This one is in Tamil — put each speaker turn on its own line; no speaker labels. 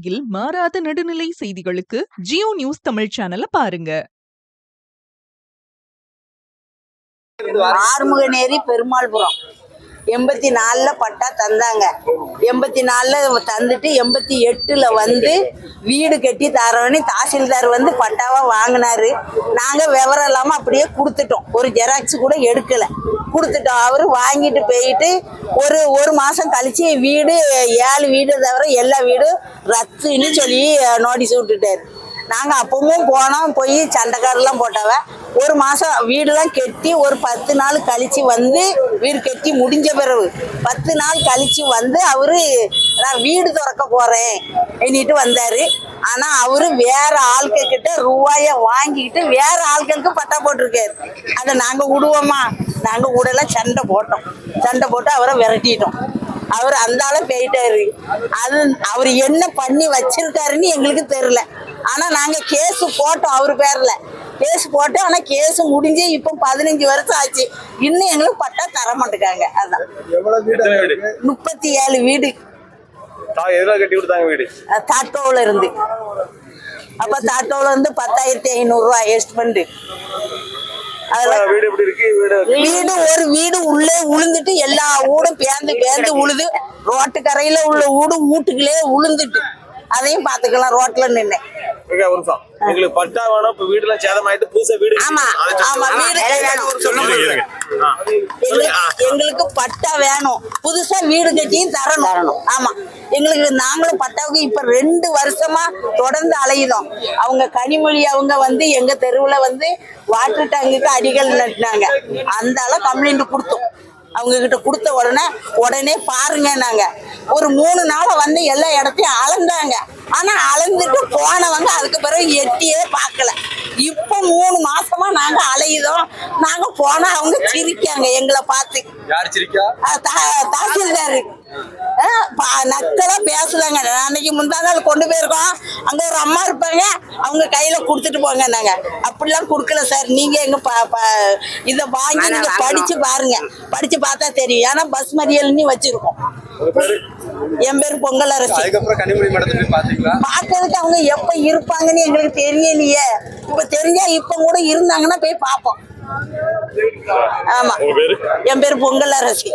உலகில் மாறாத நடுநிலை செய்திகளுக்கு ஜியோ நியூஸ் தமிழ் சேனலை பாருங்க.
ஆறுமுகநேரி பெருமாள்புரம். எண்பத்தி நாலில் பட்டா தந்தாங்க. எண்பத்தி நாலில் தந்துட்டு எண்பத்தி எட்டில் வந்து வீடு கட்டி தரோன்னு தாசில்தார் வந்து பட்டாவாக வாங்கினாரு. நாங்கள் விவரம் இல்லாமல் அப்படியே கொடுத்துட்டோம். ஒரு ஜெராக்ஸ் கூட எடுக்கலை. கொடுத்துட்டோம். அவர் வாங்கிட்டு போயிட்டு ஒரு ஒரு மாதம் கழிச்சு வீடு ஏழு வீடு தவிர எல்லா வீடும் ரத்துன்னு சொல்லி நோட்டீஸ் விட்டுட்டார். நாங்கள் அப்பவும் போனோம். போய் சண்டைக்காரெலாம் போட்டவன் ஒரு மாதம் வீடெல்லாம் கட்டி ஒரு பத்து நாள் கழிச்சு வந்து வீடு கட்டி முடிஞ்ச பிறகு பத்து நாள் கழிச்சு வந்து அவரு நான் வீடு திறக்க போறேன் எண்ணிட்டு வந்தாரு. ஆனா அவரு வேற ஆள்கிட்ட கிட்ட ரூபாய வாங்கிக்கிட்டு வேற ஆள்களுக்கு பட்டா போட்டிருக்காரு. அதை நாங்க விடுவோமா நாங்க விடலாம் சண்டை போட்டோம். சண்டை போட்டு அவரை விரட்டிட்டோம். அவர் அந்த போயிட்டாரு. அது அவர் என்ன பண்ணி வச்சிருக்காருன்னு எங்களுக்கு தெரில ஆனா நாங்க கேஸ் போட்டோம் அவர் பேர்ல. கேஸ் போட்டோம் ஆனா கேஸ் முடிஞ்சு இப்போ பதினஞ்சு வருஷம் ஆச்சு. இன்னும் எங்களுக்கு பட்டா தர மாட்டேங்காங்க. அதான்.
எவ்வளவு வீடு?
எத்தனை வீடு?
முப்பத்தி ஏழு வீடு
கட்டி கொடுத்தாங்க வீடு?
அஹ், தாட்டோவுல இருந்து. அப்ப தாட்டோவுல இருந்து பத்தாயிரத்தி ஐநூறு ரூபாய் எஸ்டிமெண்ட் அதுல
ஆ, வீடு
ஒரு வீடு உள்ளே உளுந்துட்டு எல்லா ஊடும் பேந்து பேந்து உழுது ரோட்டு கரையில உள்ள வீடு வீட்டுக்குள்ளே உளுந்துட்டு அதையும் பாத்துக்கலாம் ரோட்ல நின்று
ஒரு நிமிஷம். எங்களுக்கு பட்டா வேணும் இப்ப புதுசா வீடு
ஆமா, ஆமா. எங்களுக்கு பட்டா வேணும். புதுசா கட்டியும் தரணும். ஆமா. எங்களுக்கு நாங்களும் பட்டாவுக்கு இப்ப ரெண்டு வருஷமா தொடர்ந்து அலையுதோம். அவங்க கனிமொழி அவங்க வந்து எங்க தெருவுல வந்து வாட்டர் டேங்குக்கு அடிகள் நட்டினாங்க. அந்த அளவு கம்ப்ளைண்ட் கொடுத்தோம். அவங்க கிட்ட கொடுத்த உடனே உடனே பாருங்க நாங்க ஒரு மூணு நாளை வந்து எல்லா இடத்தையும் அளந்தாங்க. ஆனா அளந்துட்டு போனவங்க அதுக்கு பிறகு எட்டியே பார்க்கல. இப்போ மூணு மாசமா நாங்க அலையுதோம். நாங்க போனா அவங்க சிரிக்காங்க எங்களை பார்த்து. தாசில்தார். அஹ் பா- நக்கலா பேசுறாங்க நான் அன்னைக்கு முந்தா நாள் கொண்டு போயிருக்கோம். அங்க ஒரு அம்மா இருப்பாங்க. அவங்க கையில கொடுத்துட்டு போங்க நாங்க அப்படிலாம் கொடுக்கல சார். நீங்க எங்க ப- ப- இத வாங்கி நீங்க படிச்சு பாருங்க. படிச்சு பார்த்தா தெரியும். ஏன்னா பஸ் மறியல்னு வச்சிருக்கோம். என் பேர் பொங்கல் அரசு. பார்த்ததுக்கு அவங்க எப்ப இருப்பாங்கன்னு எங்களுக்கு தெரியலையே. இப்ப தெரிஞ்சா இப்ப கூட இருந்தாங்கன்னா போய் பார்ப்போம். ஆமா. என் பேர் பொங்கல் அரசி.